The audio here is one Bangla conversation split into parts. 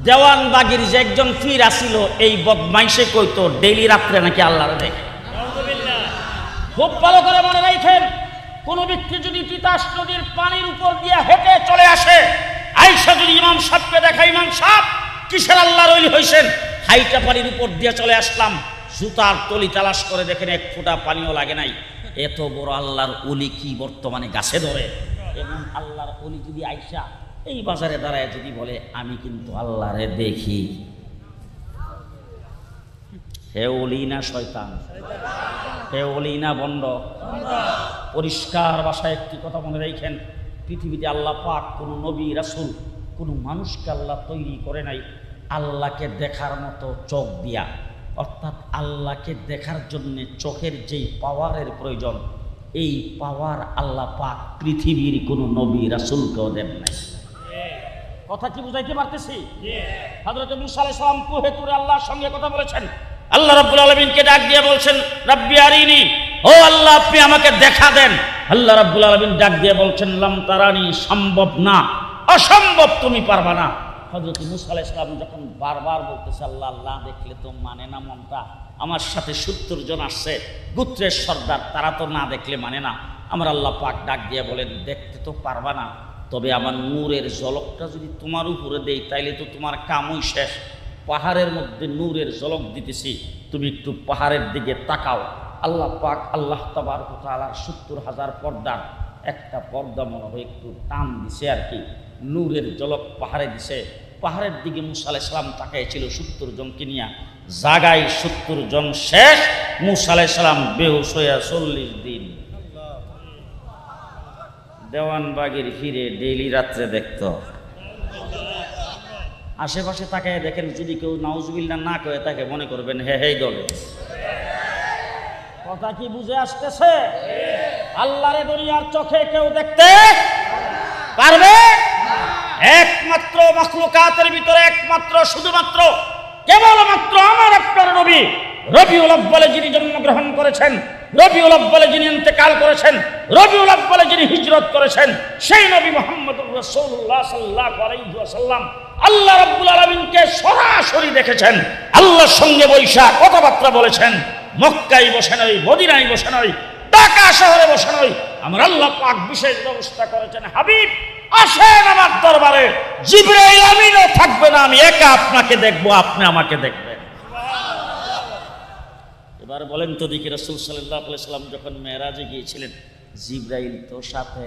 দেওয়ানবাগির যে একজন ফির আসিল, এই বদমাইশে কইতো, ডেইলি রাত্রে নাকি আল্লাহরে দেখে। খুব ভালো করে মনে রাখেন, কোন ব্যক্তি যদি তিতাস নদীর পানির উপর দিয়ে হেঁটে চলে আসে আইসা যদি ইমাম সাহকে দেখা ইমাম সাহ কিসের আল্লাহর ওলি হয়েছেন হাইটা পানির উপর দিয়ে চলে আসলাম, জুতার তলি তালাশ করে দেখেন এক ফোঁটা পানিও লাগে নাই। এত বড় আল্লাহর অলি কি বর্তমানে গাছে ধরে? এবং আল্লাহর অলি যদি আইসা এই বাজারে দাঁড়ায় যদি বলে, আমি কিন্তু আল্লাহরে দেখি। হে না শয়তান? হে না বন্ড? পরিষ্কার ভাষায় একটি কথা মনে রাখেন, পৃথিবীতে আল্লাহ পাক কোনো নবী, রাসুল, কোনো মানুষকে আল্লাহ তৈরি করে নাই, আল্লাহকে দেখার মতো চোখ দিয়া। অর্থাৎ আল্লাহকে দেখার জন্যে চোখের যেই পাওয়ারের প্রয়োজন, এই পাওয়ার আল্লাহ পাক পৃথিবীর কোনো নবী, রাসুলকেও দেন নাই। কথা কি বুঝাইতে পারতেছি? হযরত মুসা আলাইহিস সালাম কুহে তুরে আল্লাহর সঙ্গে কথা বলেছেন। আল্লাহ রাব্বুল আলামিনকে ডাক দিয়ে বলছেন রাব্বি আরিনি ও আল্লাহ আপনি আমাকে দেখা দেন। আল্লাহ রাব্বুল আলামিন ডাক দিয়ে বলছেন লাম তারানি সম্ভব না অসম্ভব তুমি পারবা না। হযরত মুসা আলাইহিস সালাম যখন বারবার বলতেছে আল্লাহ আল্লাহ দেখলে তো মানে না মনটা। আমার সাথে সত্তর জন আসছে গুত্রের সর্দার তারা তো না দেখলে মানে না। আমার আল্লাহ পাক ডাক দিয়ে বলেন দেখতে তো পারবা না। তবে আমার নূরের জলকটা যদি তোমার উপরে দেই, তাইলে তো তোমার কামই শেষ। পাহাড়ের মধ্যে নূরের জলক দিতেছি, তুমি একটু পাহাড়ের দিকে তাকাও। আল্লাহ পাক আল্লাহ তাবার তালার সত্তর হাজার পর্দার একটা পর্দা মনে হয় একটু টান দিছে আর কি। নূরের জলক পাহাড়ে দিছে। পাহাড়ের দিকে মুসা সালাম তাকাইছিল সত্তর জনকে নিয়ে। জাগায় সত্তর জন শেষ, মুসা সালাম বেহুশ হইয়া চল্লিশ দিন দেওয়ানবাগির ফিরে ডেইলি রাত্রে দেখত। আশেপাশে তাকায় দেখেন যদি কেউ নাউজবিল্লা না কয়ে তাকে মনে করবেন, হে হে দলে কথা কি বুঝে আসতেছে? আল্লাহরে দুনিয়ার চোখে কেউ দেখতে পারবে? একমাত্র মখলুকাতের ভিতরে একমাত্র, শুধুমাত্র, কেবলমাত্র আমার আপনার নবী রবিউল আব্বালে যিনি জন্মগ্রহণ করেছেন, রবিউল আব্বালে যিনি ইন্তেকাল করেছেন হিজরত করেছেন, সেই নবী মোহাম্মদুর রাসূলুল্লাহ সাল্লাল্লাহু আলাইহি ওয়াসাল্লাম আল্লাহ রাব্বুল আলামিনকে সরাসরি দেখেছেন। আল্লাহর সঙ্গে বৈশা কথাবার্তা বলেছেন। মক্কায় বসে নয়, মদিনায় বসে নয়, ঢাকা শহরে বসে নয়। আমার আল্লাহ পাক বিশেষ ব্যবস্থা করেছেন, হাবিব, আসেন আমার দরবারে। জিব্রাইল আমিনও থাকবে না, আমি একা আপনাকে দেখব, আপনি আমাকে দেখবেন। এবার বলেন তো দেখি রসুল সাল্লাহ সাল্লাম যখন মেয়েরাজে গিয়েছিলেন জিব্রাইল তো সাথে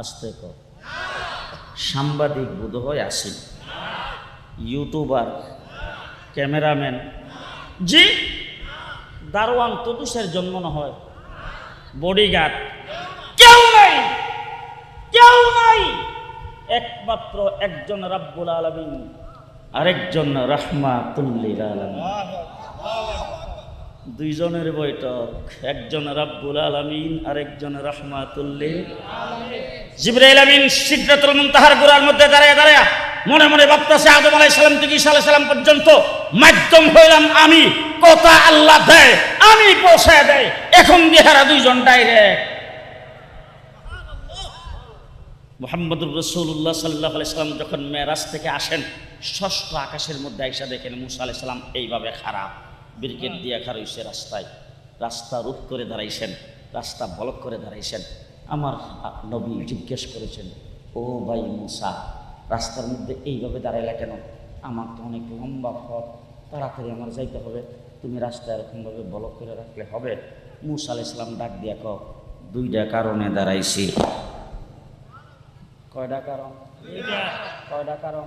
আসতে কর সাংবাদিক বোধ হয় আসেন। YouTuber, cameraman. জি, দারোয়ান তো দুষের জন্ম না হয়। বডিগার্ড। কেউ নাই কেউ নাই। একমাত্র একজন রাব্বুল আলামিন, আরেকজন রাহমাতুল্লিল আলামিন। দুইজনের বৈঠক, একজন রাব্বুল আলামিন, আরেকজন রাহমাতুল্লিল জিবরাইল আমিন সিদরাতুল মুনতাহার গোড়ার মধ্যে দাঁড়ায় দাঁড়ায় মনে মনে ভাবতেছে, আদম আলাইহিস সালাম থেকে ঈসা সালাম পর্যন্ত মাধ্যম হইলাম আমি। কথা আল্লাহ দেয়, আমি পৌঁছায় দেয়। এখন দিহারা দুইজন ডাইরেক্ট। মোহাম্মদুর রসুল্লাহ সাল্লাহ সাল্লাম যখন মেরাজ থেকে আসেন, ষষ্ঠ আকাশের মধ্যে আইসা দেখেন মুসা আলাইহিস সালাম এইভাবে খারাপ। ব্রিগেড দিয়ে খারইছে রাস্তায়। রাস্তা রূপ করে দাঁড়াইছেন রাস্তা বলক করে দাঁড়াইছেন। আমার নবী জিজ্ঞেস করেছেন ও ভাই মুসা রাস্তার মধ্যে এইভাবে দাঁড়াইলা কেন? আমার তো অনেক লম্বা পথ তাড়াতাড়ি আমার যাইতে হবে। তুমি রাস্তা এরকমভাবে বলক করে রাখলে হবে? মুসা আলাইহিস ইসলাম ডাক দিয়া ক দুইটা কারণে দাঁড়াইছি। কয়টা কারণ? কয়টা কারণ?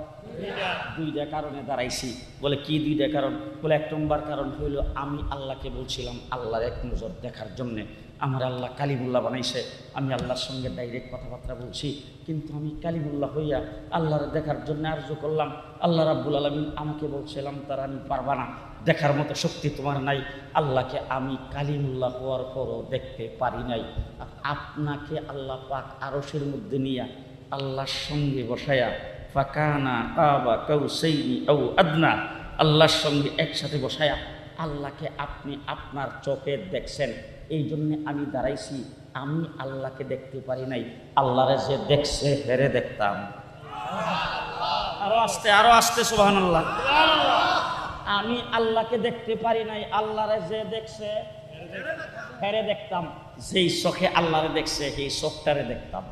দুইটা। কারণে দাঁড়াইছি। বলে কি দুইটা কারণ? বলে এক নম্বর কারণ হইল আমি আল্লাহকে বলছিলাম আল্লাহর এক নজর দেখার জন্যে। আমার আল্লাহ কালিমুল্লাহ বানাইছে। আমি আল্লাহর সঙ্গে ডাইরেক্ট কথাবার্তা বলছি। কিন্তু আমি কালিমুল্লাহ হইয়া আল্লাহর দেখার জন্য আর্য করলাম। আল্লাহ রাব্বুল আলমিন আমাকে বলছিলাম তার আমি পারবা না। দেখার মতো শক্তি তোমার নাই। আল্লাহকে আমি কালিমুল্লাহ হওয়ার পরও দেখতে পারি নাই। আপনাকে আল্লাহ পাক আরসের মধ্যে নিয়ে আল্লাহর সঙ্গে বসায়া, ফাকানা কাবা কাউসাইনি আউ আদনা, আল্লাহর সঙ্গে একসাথে বসায়া, আল্লাহকে আপনি আপনার চোখে দেখছেন। এই জন্যে আমি দাঁড়াইছি, আমি আল্লাহকে দেখতে পারি নাই, আল্লাহরে যে দেখছে, হেরে দেখতাম। আরও আসতে আরও আসতে সুবাহান আল্লাহ আমি আল্লাহকে দেখতে পারি নাই, আল্লাহরে যে দেখছে ফেরে দেখতাম। যেই চোখে আল্লাহরে দেখছে, সেই চোখটারে দেখতাম।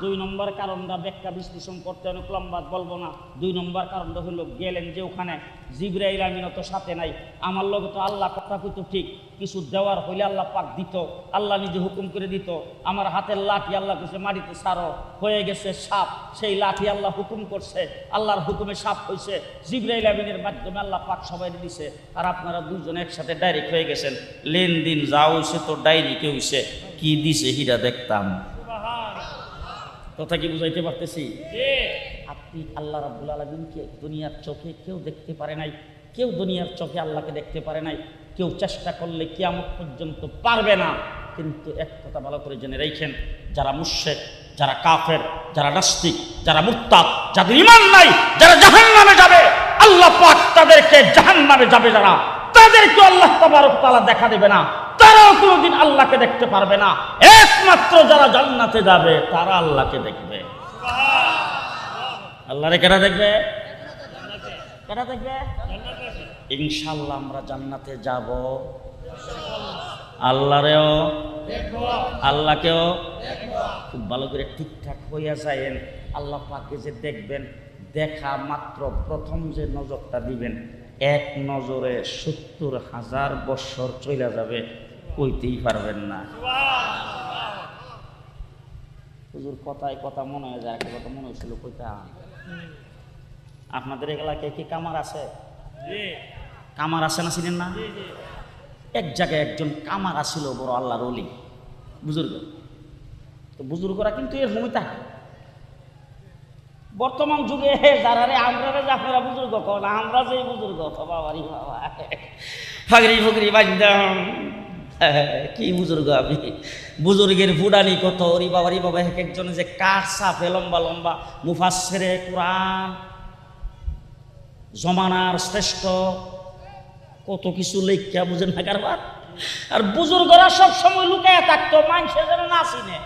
দুই নম্বর কারণটা ব্যাখ্যা বিশ্লেষণ করতে অনেক লম্বা বলব না। দুই নম্বর কারণটা হলো গেলেন যে ওখানে জিব্রাইল আমিন তো সাথে নাই। আমার লগে তো আল্লাহ কথা কইতো ঠিক, কিছু দেওয়ার হইলে আল্লাহ পাক দিত, আল্লাহ নিজে হুকুম করে দিত, আমার হাতের লাঠি আল্লাহ কিছু মাটিতে সারো, হয়ে গেছে সাপ, সেই লাঠি আল্লাহ হুকুম করছে, আল্লাহর হুকুমে সাপ হয়েছে জিব্রাইল আমিনের মাধ্যমে আল্লাহ পাক সবাই দিছে, আর আপনারা দুজন একসাথে ডাইরেক্ট হয়ে গেছেন। লেনদিন যা হয়েছে তো ডাইরেক্ট হয়েছে কি দিছে হিরা দেখতাম। কথা কি বুঝাইতে পারতেছি? আপনি আল্লাহ রাব্বুল আলমিনকে দুনিয়ার চোখে কেউ দেখতে পারে নাই কেউ দুনিয়ার চোখে আল্লাহকে দেখতে পারে নাই কেউ চেষ্টা করলে কিয়ামত পর্যন্ত পারবে না। কিন্তু এক কথা ভালো করে জেনে রেখেন যারা মুশেক যারা কাফের যারা নাস্তিক যারা মুত্তাদ যাদের ইমান নাই যারা জাহান নামে যাবে আল্লাহ পাক তাদেরকে জাহান নামে যাবে যারা। তাদেরকে আল্লাহ তাবারক তাআলা দেখা দেবে না। তারাও কোনোদিন আল্লাহকে দেখতে পারবে না। একমাত্র যারা জান্নাতে যাবে, তারা আল্লাহকে দেখবে। আল্লাহরে কেনা দেখবে? কেনা দেখবে? ইনশাল্লাহ আমরা জান্নাতে যাব। আল্লাহরেও আল্লাহকেও খুব ভালো করে ঠিকঠাক হইয়া যায়েন। আল্লাহ পাকে যে দেখবেন, দেখা মাত্র প্রথম যে নজরটা দিবেন, এক নজরে সত্তর হাজার বৎসর চলে যাবে। কইতেই পারবেন না। হুজুর কথায় কথা মনে হয় যায় কথা মনে হয়েছিল কইতা আপনাদের এলাকায় কি কামার আছে? কামার আছে না ছিলেন না? এক জায়গায় একজন কামার আসিল বড় আল্লাহর অলি বুজুর্গ। তো বুজুর্গরা কিন্তু এর ভূমি থাকে। বর্তমান যুগে যারা রে আমরা রে আপনারা বুজুর্গ কন আমরা যে বুজুর্গ তো বাবারি বাবা। ফাগরি ফুগরি বাজদাম কি বুজুর্গ আমি? বুজুর্গের ফুডানি কত? ওরি বাবা রি বাবা, এক একজনে যে কাঠ সাফে লম্বা লম্বা। মুফাসেরে কোরআন, জমানার শ্রেষ্ঠ। কত কিছু লেখা বুঝেন না কারবার আর বুজুর্গরা সব সময় লুকায় থাকতো মানুষের যেন না চিনে।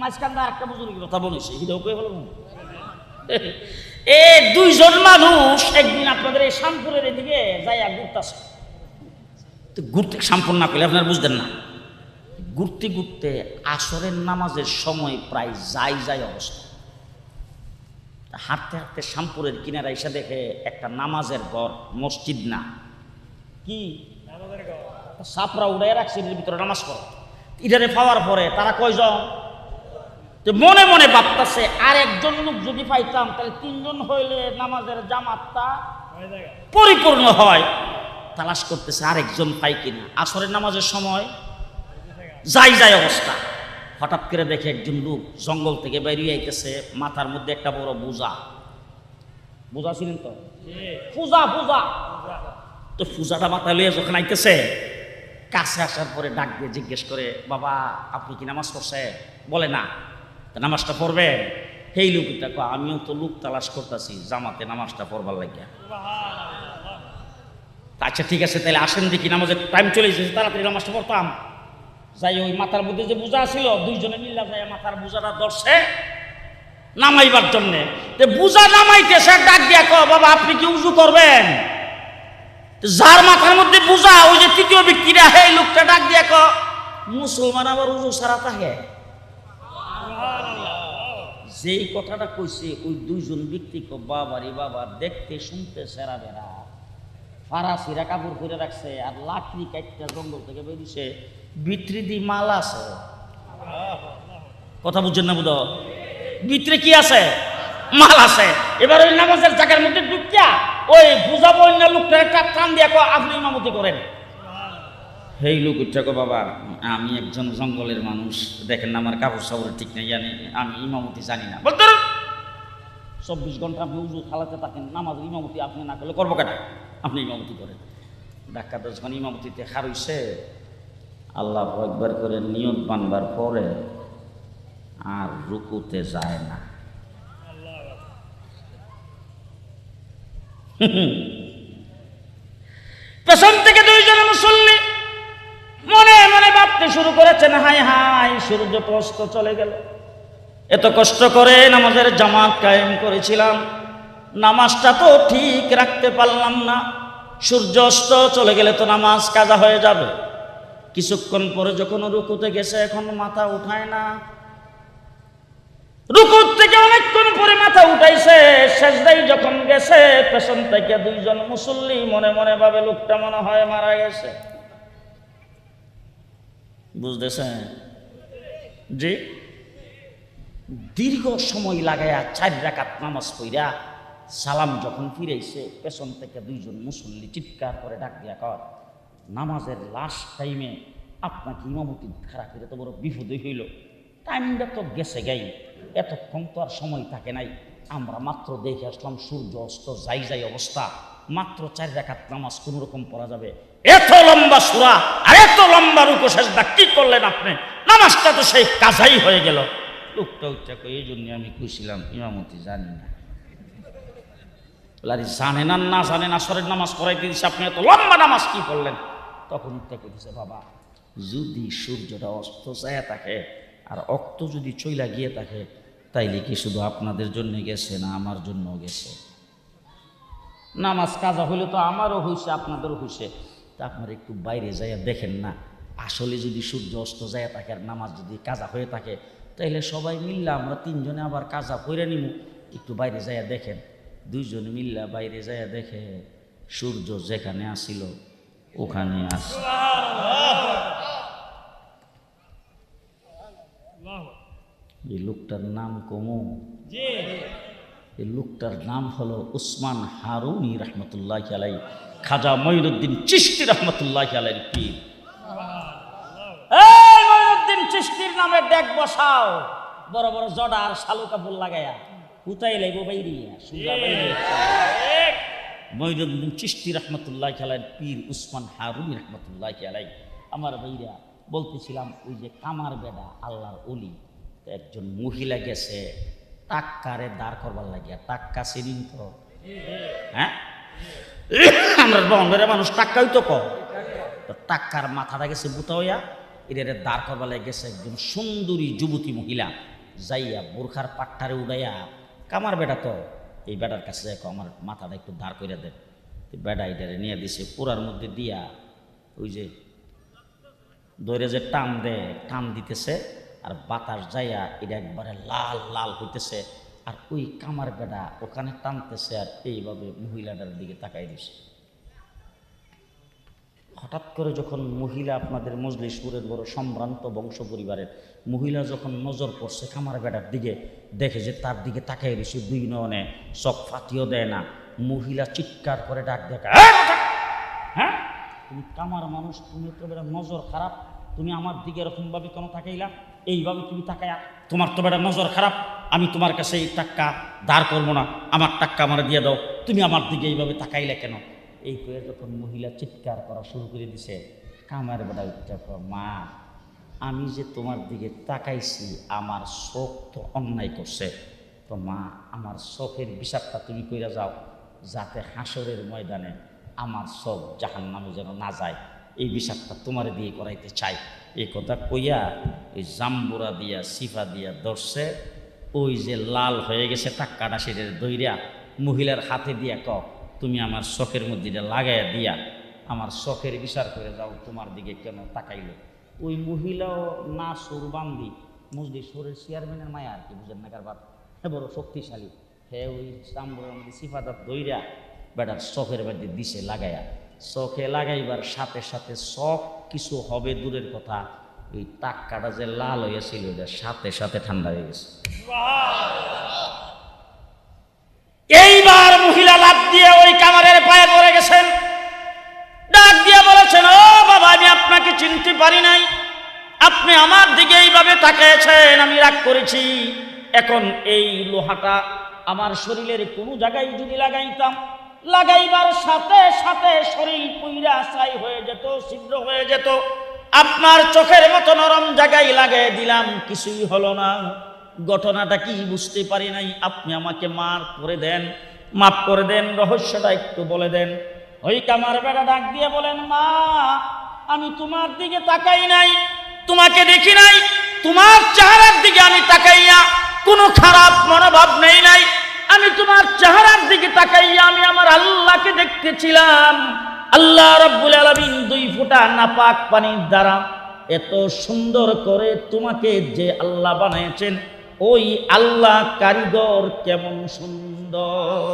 মাঝখানটা একটা বুজুর্গের কথা বলেছি হিরেও কয়ে বলব এ, দুইজন মানুষ একদিন আপনাদের এই শামপুরের এদিকে যাইয়া ঘুরতেছে। তো ঘুরতে শামপুর না করলে আপনারা বুঝতেন না। ঘুরতে ঘুরতে আসরের নামাজের সময় প্রায় যাই যাই অবস্থা। হাঁটতে হাঁটতে শামপুরের কিনারা এসে দেখে একটা নামাজের ঘর মসজিদ না। কি? সাপরা উড়াই রাখছে এর ভিতরে নামাজ পড়ে। ইটারে পাওয়ার পরে তারা কয়জন? তো মনে মনে ভাবতেছে আর একজন লোক যদি পাইতাম তাহলে তিনজন হইলে নামাজের জামাতটা পরিপূর্ণ হয়। তালাশ করতেছে, আরেকজন পাই কিনা। আসরের নামাজের সময় যাই যাই অবস্থা। হঠাৎ করে দেখে একজন লোক জঙ্গল থেকে বেরিয়ে আইতেছে, মাথার মধ্যে একটা বড় বোঝা। বোঝা ছিলেন তো? পূজা পূজা তো পূজাটা মাথা লইয়া যখন আইতেছে, কাছে আসার পরে ডাক দিয়ে জিজ্ঞেস করে, বাবা, আপনি কি নামাজ পড়ছে বলে, না। নামাজটা পড়বেন? সেই লোকটা আমিও তো লোক তালাশ করতেছি, জামাতে নামাজটা পড়বার লাগিয়া। আচ্ছা ঠিক আছে, তাহলে আসেন দেখি নামাজের টাইম চলে এসেছে, তাড়াতাড়ি নামাজটা পড়তাম। যাই ওই মাথার মধ্যে যে বোঝা ছিল, দুইজনে মিল্লা যায় মাথার বোঝাটা ধরছে নামাইবার জন্যে। বোঝা নামাইতেছে, ডাক দিয়া কো বাবা, আপনি কি উজু করবেন? যার মাথার মধ্যে বোঝা, ওই যে তৃতীয় ব্যক্তিরা এই লোকটা ডাক দিয়া কো মুসলমান আবার উজু সারা থাকে? যেই কথাটা কইছে, ওই দুইজন ব্যক্তি কো বাবারি বাবা, দেখতে শুনতে সেরা বেড়া। ফারাসিরা কাপড় করে রাখছে আর লাকড়ি কাটটা জঙ্গল থেকে বেরিয়েছে বিত্রি দি মাল আছে। কথা বুঝছেন না বুধ? ভিতরে কি আছে? মাল আছে। এবার ওই নামাজের জায়গার মধ্যে ঢুকিয়া ওই বুঝাবো অন্য লোকটা একটা টান দিয়া আপনি ইমামতি করেন। হেই লোক উচ্চাকো বাবা, আমি একজন জঙ্গলের মানুষ। দেখেন আমার কাপড় সাপড় ঠিক নেই, জানি, আমি ইমামতি জানি না। বলতে চব্বিশ ঘণ্টা আপনি উজু খালাতে থাকেন নামাজ ইমামতি আপনি না করলে করব কেন? আপনি ইমামতি করেন। ডাক্তার যখন ইমামতিতে হারইছে আল্লাহ একবার করে নিয়ত বানবার পরে আর রুকুতে যায় না। পেছন থেকে দুইজন মুসল্লি মনে মনে ভাবতে শুরু করেছেন হাই হাই সূর্য প্রস্ত চলে গেল। এত কষ্ট করে নামাজের জামাত কায়েম করেছিলাম। নামাজটা তো ঠিক রাখতে পারলাম না। সূর্য অস্ত চলে গেলে তো নামাজ কাজা হয়ে যাবে। কিছুক্ষণ পরে যখন রুকুতে গেছে, এখন মাথা উঠায় না। রুকুর থেকে অনেকক্ষণ পরে মাথা উঠাইছে। শেষদাই যখন গেছে, পেছন থেকে দুইজন মুসল্লি মনে মনে ভাবে লোকটা মনে হয় মারা গেছে। বুঝতেছেন? জি? দীর্ঘ সময় লাগাইয়া চার রাকাত নামাজ পইরা সালাম যখন ফিরেছে পেছন থেকে দুইজন মুসল্লি চিৎকার করে ডাক দিয়া কর নামাজের লাস্ট টাইমে আপনাকে ইমামতি খারাপ করে তো বড় বিপদই হইল। টাইমটা তো গেছে গাই, এতক্ষণ তো আর সময় থাকে নাই। আমরা মাত্র দেখে আসলাম সূর্য অস্ত যাই যাই অবস্থা। মাত্র চার রাকাত নামাজ কোনো রকম পড়া যাবে। এত লম্বা সুরা আর এত লম্বা রুকো শেষ কি করলেন আপনি? নামাজটা তো সেই কাজাই হয়ে গেল। লোকটা কই এই জন্য আমি খুশিলাম ইমামতি জানি না। বলে, জানে না না জানে না সরের নামাজ পড়াইতে দিচ্ছে আপনি এত লম্বা নামাজ কি করলেন তখন উঠতে কইতেছে বাবা যদি সূর্যটা অস্ত যায় থাকে আর অক্ত যদি চইলা গিয়ে থাকে তাইলে কি শুধু আপনাদের জন্য গেছে না আমার জন্য গেছে? নামাজ কাজা হইলে তো আমারও হইছে আপনাদেরও হইছে। তা আপনারা একটু বাইরে যাইয়া দেখেন না আসলে যদি সূর্য অস্ত যায় থাকে আর নামাজ যদি কাজা হয়ে থাকে তাইলে সবাই মিললে আমরা তিনজনে আবার কাজা কইরা নিব একটু বাইরে যাইয়া দেখেন। দুইজন মিল্লা বাইরে যাইয়া দেখে সূর্য যেখানে আসিল ওখানে আস। এই লোকটার নাম কমু। এই লোকটার নাম হলো উসমান হারুনি রহমতুল্লাহ আলাই খাজা মঈনুদ্দিন চিস্তি রহমতুল্লাহ আলাইর পীর। মঈনুদ্দিন চিস্তির নামে ডেক বসাও। বড় বড় জডা আর শালু কাপড় লাগাইয়া উতাই লাইব বাইরিয়া সুজা চিস্তি রহমতুল্লাহ আলাই পীর উসমান হারুনি রহমতুল্লাহ আলাই আমার বাইরা বলতেছিলাম ওই যে কামার বেডা আল্লাহর অলি একজন মহিলা গেছে টাক্কারে দাঁড় করবার লাগিয়া টাক্কা চিনিন তো। হ্যাঁ? আমরা বঙ্গের মানুষ টাক্কাই তো কম তো টাক্কার মাথাটা গেছে বুতা হইয়া এদের দাঁড় করবার লাগে গেছে একজন সুন্দরী যুবতী মহিলা যাইয়া বোরখার পাট্টারে উড়াইয়া কামার বেটা তো, এই বেটার কাছে যাই আমার মাথাটা একটু দাঁড় করে দেন। বেটা এটারে নিয়ে দিছে, পুরার মধ্যে দিয়া ওই যে দৈরে যে টান দেয় টান দিতেছে, আর বাতাস যাইয়া এটা একবারে লাল লাল হইতেছে, আর ওই কামার বেটা ওখানে টানতেছে, আর এইভাবে মহিলাটার দিকে তাকাই দিছে হঠাৎ করে যখন মহিলা আপনাদের মজলিশপুরের বড় সম্ভ্রান্ত বংশ পরিবারের মহিলা যখন নজর পড়ছে কামার বেড়ার দিকে, দেখে যে তার দিকে তাকাই দিছে দুই নয়নে চক ফাটিও দেয় না। মহিলা চিৎকার করে ডাক দেখা হ্যাঁ? তুমি কামার মানুষ, তুমি তো বেটা নজর খারাপ। তুমি আমার দিকে এরকমভাবে কেন তাকাইলা? এইভাবে তুমি তাকায়া, তোমার তো বেটা নজর খারাপ। আমি তোমার কাছে এই টাক্কা দাঁড় করব না। আমার টাক্কা আমার দিয়ে দাও। তুমি আমার দিকে এইভাবে তাকাইলা কেন? এই করে যখন মহিলা চিৎকার করা শুরু করে দিছে, কামার বেটা উঠতে মা, আমি যে তোমার দিকে তাকাইছি, আমার চোখ তো অন্যায় করছে। তো মা, আমার চোখের বিষাদটা তুমি কইরা যাও, যাতে হাসরের ময়দানে আমার চোখ জাহান নামে যেন না যায়। এই বিষাদটা তোমার দিয়ে করাইতে চাই। এই কথা কইয়া ওই জাম্বুরা দিয়া, সিফা দিয়া ধরছে। ওই যে লাল হয়ে গেছে টাক্কাটা সেটা দইরা মহিলার হাতে দিয়া ক তুমি আমার শখের মধ্যে লাগাইয়া দিয়া আমার শখের বিচার করে যাও, তোমার দিকে কেন তাকাইলো? ওই মহিলাও না সুর বান্দি মসজিদ সুরের চেয়ারম্যানের মায়া আর কি, বুঝেন না কারবার বড় শক্তিশালী। হ্যাঁ ওই চাম্বুরের মধ্যে সিফাদার দইরা বেটার শখের বাড়িতে দিছে লাগাইয়া, শখে লাগাইবার সাথে সাথে শখ কিছু হবে দূরের কথা ওই টাক্কাটা যে লাল হয়েছিল সাথে সাথে ঠান্ডা হয়ে গেছে। এইবার মহিলা লাভ দিয়ে ওই কামারের পায়ে পড়ে গেছেন। ডাক দিয়ে বলেছেন, ও বাবা, আমি আপনাকে চিনতে পারি নাই। আপনি আমার দিকে এইভাবে তাকিয়েছেন আমি রাগ করেছি। এখন এই লোহাটা আমার শরীরের কোনো জায়গায় যদি লাগাইতাম, লাগাইবার সাথে সাথে শরীর পুইরা ছাই হয়ে যেত, ছিদ্র হয়ে যেত। আপনার চোখের মতো নরম জায়গায় লাগাই দিলাম, কিছুই হলো না। ঘটনাটা কি বুঝতে পারি নাই। আপনি আমাকে মার করে দেন, মাফ করে দেন, রহস্যটা একটু বলে দেন। ওই কামার বেড়া ডাক দিয়ে বলেন, মা, আমি তোমার দিকে তাকাই নাই, তোমাকে দেখি নাই, তোমার চেহারার দিকে আমি তাকাইয়া কোনো খারাপ মনোভাব নেই নাই। আমি তোমার চেহারার দিকে তাকাইয়া আমি আমার আল্লাহকে দেখতেছিলাম। আল্লাহ রাব্বুল আলামিন দুই ফোঁটা নাপাক পানির দ্বারা এত সুন্দর করে তোমাকে যে আল্লাহ বানিয়েছেন ওই আল্লাহ কারিগর কেমন সুন্দর।